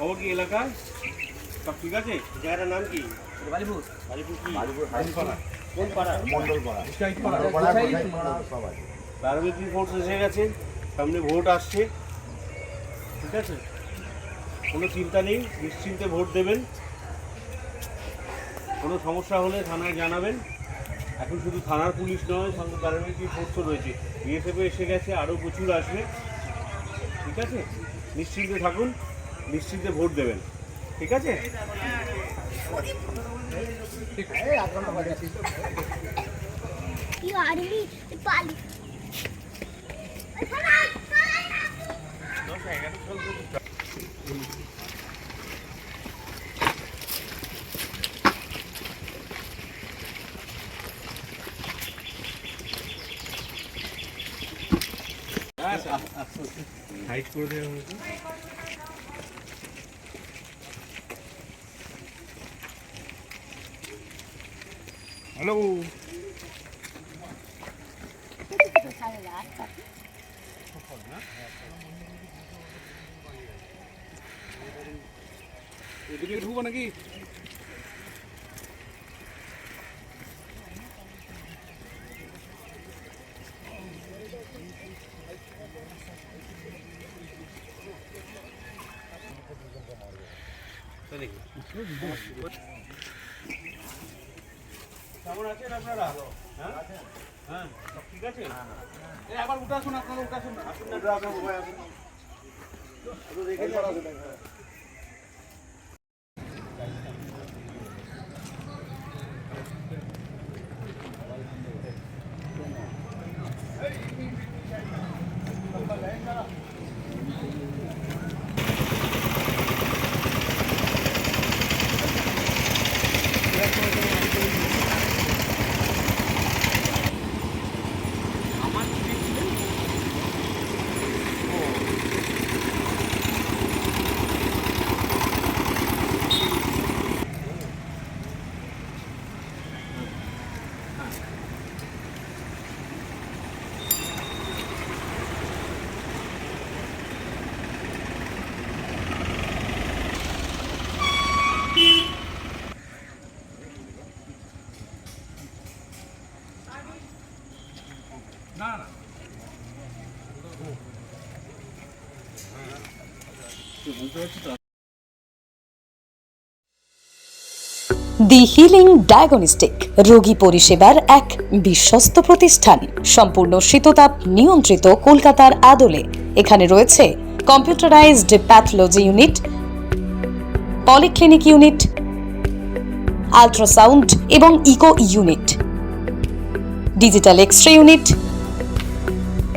খবর কি এলাকায় সব ঠিক আছে? জায়গাটার নাম কি? বালিপুর। বালিপুর কি? বালিপুর পাড়া? কোন পাড়া? মন্ডল পাড়া। ভোট এসে গেছে। সামনে ভোট আসছে। ঠিক আছে? কোনো চিন্তা নেই। নিশ্চিন্তে ভোট দেবেন। কোনো সমস্যা হলে থানায় জানাবেন। এখন শুধু থানার পুলিশ নয় সঙ্গে প্যারামেট্রিক ফোর্সও রয়েছে। বিএসএফ এসে গেছে আরও প্রচুর আসবে। ঠিক আছে? নিশ্চিন্তে থাকুন। নিশ্চিন্তে ভোট দেবেন ঠিক আছে. সাইড করে দেওয়া হয়েছে হ্যালো এদিকে ঢুকবো নাকি কেমন আছেন আপনারা? হ্যাঁ? হ্যাঁ সব ঠিক আছে? এই আবার উঠে আসুন আপনারা উঠে আসুন। না না। দি হিলিং ডায়াগনস্টিক রোগী পরিষেবার এক বিশ্বস্ত প্রতিষ্ঠান। সম্পূর্ণ শীততাপ নিয়ন্ত্রিত কলকাতার আদলে। এখানে রয়েছে computerised pathology unit polyclinic unit ultrasound এবং echo unit digital x unit